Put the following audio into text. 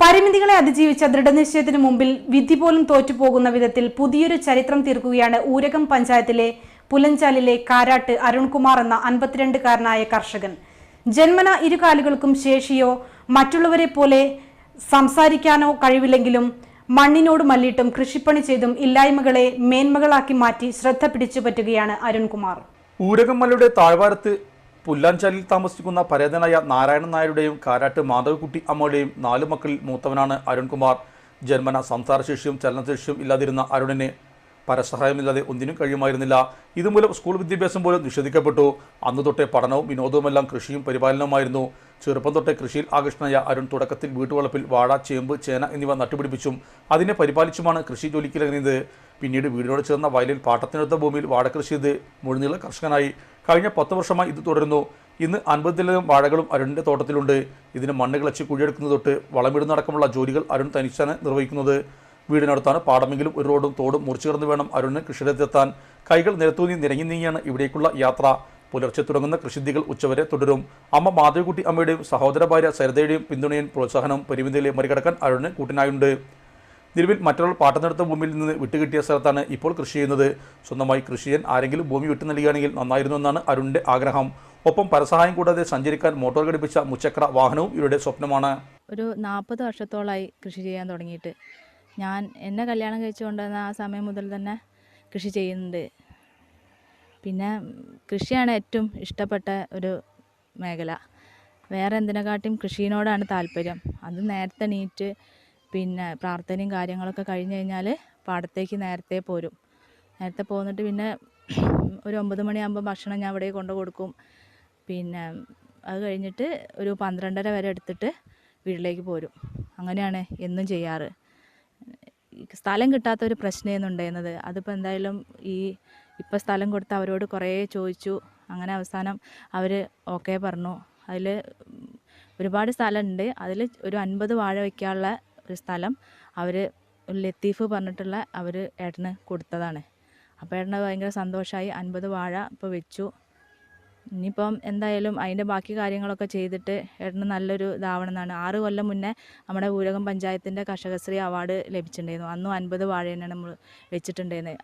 പരിമിതികളെ അതിജീവിച്ച ദൃഢനിശ്ചയത്തിന് മുമ്പിൽ വിധി പോലും തോറ്റുപോകുന്ന വിധത്തിൽ പുതിയൊരു ചരിത്രം തീർക്കുകയാണ് ഊരകം പഞ്ചായത്തിലെ പുലഞ്ചാലിലെ കാരാട്ട് അരുൺകുമാർ എന്ന അൻപത്തിരണ്ടുകാരനായ കർഷകൻ. ജന്മന ഇരുകാലുകൾക്കും ശേഷിയോ മറ്റുള്ളവരെ പോലെ സംസാരിക്കാനോ കഴിവില്ലെങ്കിലും മണ്ണിനോട് മല്ലിട്ടും കൃഷിപ്പണി ചെയ്തും ഇല്ലായ്മകളെ മേന്മകളാക്കി മാറ്റി ശ്രദ്ധ പിടിച്ചു പറ്റുകയാണ് അരുൺകുമാർ. ഊരകമ്മലയുടെ താഴ്വാരത്ത് പുല്ലാഞ്ചാലിൽ താമസിക്കുന്ന പരേതനായ നാരായണൻ നായരുടെയും കാരാട്ട് മാധവക്കുട്ടി അമ്മയുടെയും നാലു മക്കളിൽ മൂത്തവനാണ് അരുൺകുമാർ. ജന്മന സംസാരശേഷിയും ചലനശേഷിയും ഇല്ലാതിരുന്ന അരുണിന് പരസഹായമില്ലാതെ ഒന്നിനും കഴിയുമായിരുന്നില്ല. ഇതുമൂലം സ്കൂൾ വിദ്യാഭ്യാസം പോലും നിഷേധിക്കപ്പെട്ടു. അന്നു തൊട്ടേ പഠനവും വിനോദവുമെല്ലാം കൃഷിയും പരിപാലനവുമായിരുന്നു. ചെറുപ്പം തൊട്ടേ കൃഷിയിൽ ആകൃഷ്ടനായ അരുൺ തുടക്കത്തിൽ വീട്ടുവളപ്പിൽ വാഴ ചേമ്പ് ചേന എന്നിവ നട്ടുപിടിപ്പിച്ചും അതിനെ പരിപാലിച്ചുമാണ് കൃഷി ജോലിക്കിറങ്ങിയത്. പിന്നീട് വീടിനോട് ചേർന്ന വയലിൽ പാട്ടത്തിനടുത്ത ഭൂമിയിൽ വാഴകൃഷി ചെയ്ത് മുഴുനീള കർഷകനായി. കഴിഞ്ഞ പത്ത് വർഷമായി ഇത് തുടരുന്നു. ഇന്ന് അൻപതിലധികം വാഴകളും അരുണിന്റെ തോട്ടത്തിലുണ്ട്. ഇതിന് മണ്ണ് കിളച്ച് കുഴിയെടുക്കുന്നത് തൊട്ട് വളമിടുന്നടക്കമുള്ള ജോലികൾ അരുൺ തനിച്ചാണ് നിർവഹിക്കുന്നത്. വീടിനടുത്താണ് പാടമെങ്കിലും ഒരു റോഡും തോടും മുറിച്ചു കിടന്ന് വേണം അരുണിന് കൃഷിയിടത്തെത്താൻ കൈകൾ നിരത്തൂന്നി നിരങ്ങി നീങ്ങിയാണ് ഇവിടേക്കുള്ള യാത്ര. പുലർച്ചെ തുടങ്ങുന്ന കൃഷിദ്ധികൾ ഉച്ചവരെ തുടരും. അമ്മ മാധവിക്കുട്ടി അമ്മയുടെയും സഹോദര ഭാര്യ സരിതയുടെയും പിന്തുണയും പ്രോത്സാഹനം പരിമിതിയിലെ മറികടക്കാൻ അരുണിന് കൂട്ടിനായുണ്ട്. നിലവിൽ മറ്റൊരാൾ പാട്ടനെടുത്ത ഭൂമിയിൽ നിന്ന് വിട്ടുകിട്ടിയ സ്ഥലത്താണ് ഇപ്പോൾ കൃഷി ചെയ്യുന്നത്. സ്വന്തമായി കൃഷിയൻ ആരെങ്കിലും ഭൂമി വിട്ടു നൽകുകയാണെങ്കിൽ നന്നായിരുന്നു എന്നാണ് അരുണിന്റെ ആഗ്രഹം. ഒപ്പം പരസഹായം കൂടാതെ സഞ്ചരിക്കാൻ മോട്ടോർ ഘടിപ്പിച്ച മുച്ചക്ര വാഹനവും ഇവരുടെ സ്വപ്നമാണ്. ഒരു നാൽപ്പത് വർഷത്തോളമായി കൃഷി ചെയ്യാൻ തുടങ്ങിയിട്ട്. ഞാൻ എന്നെ കല്യാണം കഴിച്ചുകൊണ്ടുവന്ന ആ സമയം മുതൽ തന്നെ കൃഷി ചെയ്യുന്നുണ്ട്. പിന്നെ കൃഷിയാണ് ഏറ്റവും ഇഷ്ടപ്പെട്ട ഒരു മേഖല. വേറെ എന്തിനെക്കാട്ടിയും കൃഷിയോടാണ് താല്പര്യം. അത് നേരത്തെ നീറ്റ് പിന്നെ പ്രാർത്ഥനയും കാര്യങ്ങളൊക്കെ കഴിഞ്ഞ് കഴിഞ്ഞാൽ പാടത്തേക്ക് നേരത്തെ പോരും. നേരത്തെ പോന്നിട്ട് പിന്നെ ഒരു ഒമ്പത് മണിയാകുമ്പോൾ ഭക്ഷണം ഞാൻ അവിടെ കൊണ്ട് കൊടുക്കും. പിന്നെ അത് കഴിഞ്ഞിട്ട് ഒരു പന്ത്രണ്ടര വരെ എടുത്തിട്ട് വീട്ടിലേക്ക് പോരും. അങ്ങനെയാണ് എന്നും ചെയ്യാറ്. സ്ഥലം കിട്ടാത്ത ഒരു പ്രശ്നമായിരുന്നു ഉണ്ടായിരുന്നത്. അതിപ്പോൾ എന്തായാലും ഈ ഇപ്പം സ്ഥലം കൊടുത്ത് അവരോട് കുറേ ചോദിച്ചു. അങ്ങനെ അവസാനം അവർ ഓക്കെ പറഞ്ഞു. അതിൽ ഒരുപാട് സ്ഥലമുണ്ട് അതിൽ ഒരു അൻപത് വാഴ വയ്ക്കാനുള്ള ഒരു സ്ഥലം അവർ ലത്തീഫ് പറഞ്ഞിട്ടുള്ള അവർ ഏട്ടന് കൊടുത്തതാണ്. അപ്പോൾ ഏട്ടന് ഭയങ്കര സന്തോഷമായി അൻപത് വാഴ ഇപ്പോൾ വെച്ചു. ഇനിയിപ്പം എന്തായാലും അതിന്റെ ബാക്കി കാര്യങ്ങളൊക്കെ ചെയ്തിട്ട് ഏട്ടന് നല്ലൊരു ഇതാവണം എന്നാണ് ആറ് കൊല്ലം മുന്നേ നമ്മുടെ ഊരകം പഞ്ചായത്തിന്റെ കർഷകശ്രീ അവാർഡ് ലഭിച്ചിട്ടുണ്ടായിരുന്നു. അന്നും അൻപത് വാഴ തന്നെയാണ് നമ്മൾ വെച്ചിട്ടുണ്ടായിരുന്നത്.